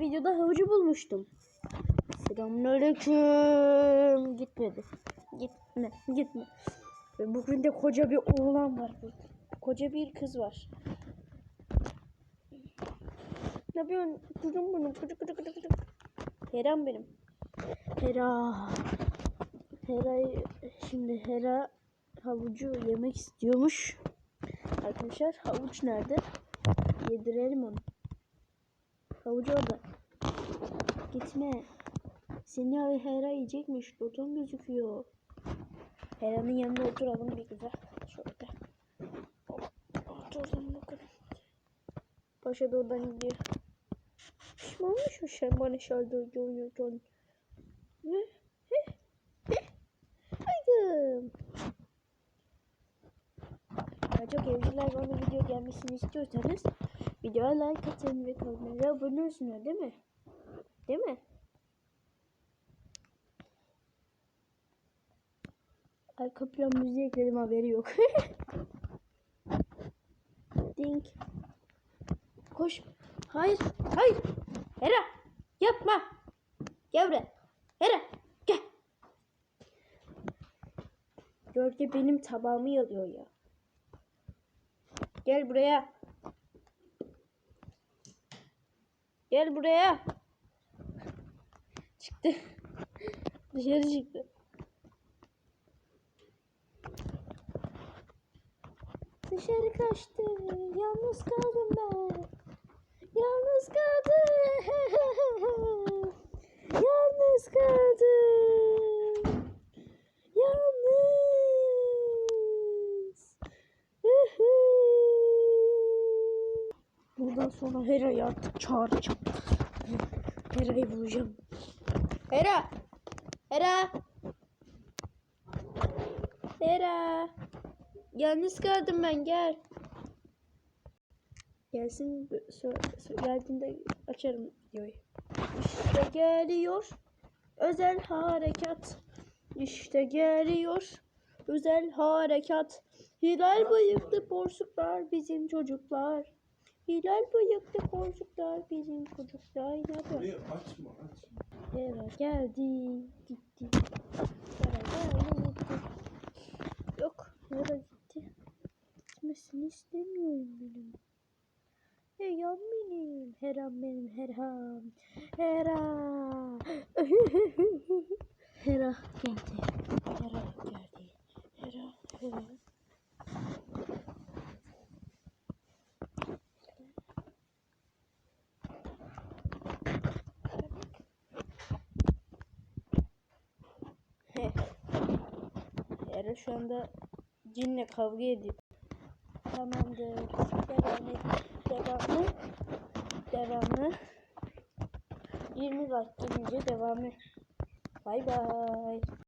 videoda havucu bulmuştum. Selamünaleyküm. Gitmedi. Gitme, gitme. Ve bugün de koca bir oğlan var burada. Koca bir kız var. Ne yapıyorsun? Kuzum benim. Kucu kucu kucu kucu. Heram benim. Hera. Hera'yı şimdi Hera havucu yemek istiyormuş. Arkadaşlar havuç nerede? Yedirelim onu. Havucu orada. Gitme. Seni Hera yiyecekmiş. Dodon gözüküyor. Hera'nın yanına oturalım bir güzel. Şöyle. Oturalım bakalım. Paşa da oradan gidiyor. Pişmanmış o şey bana şarkı oynarken. Ne? He? Haydi. Daha çok evciler bana video gelmesini istiyorsanız videoya like atın ve kanalıma abone olsunlar değil mi? Değil mi? Arka plan müziği ekledim haberi yok. Dink. Koş. Hayır. Hayır. Hera. Yapma. Gel buraya. Hera. Gel. Gölge benim tabağımı yalıyor ya. Gel buraya. Gel buraya. Çıktı. Dışarı çıktı. Dışarı kaçtı. Yalnız kaldım ben. Yalnız kaldım. Yalnız kaldım. Yalnız. Buradan sonra Hera'yı artık çağıracağım. Hera'yı bulacağım. Hera! Hera! Hera! Yalnız kaldım ben gel. Gelsin geldiğinde açarım videoyu. İşte geliyor özel harekat. İşte geliyor özel harekat. Hilal bıyıklı porsuklar bizim çocuklar. Hilal bıyıklı porsuklar bizim çocuklar. Ne yapıyor? Burayı açma açma. Hera geldi gitti. Hera geldi gitti. Yok Hera gitti. Gitmesini istemiyorum benim. Heram benim. Heram benim. Heram. Hera. Hera geldi. Hera geldi. Hera. Hera. He. Hera şu anda cinle kavga ediyor. Tamamdır. Devam et. Devamı. Devamı. 20 like gelince devamı. Bay bay.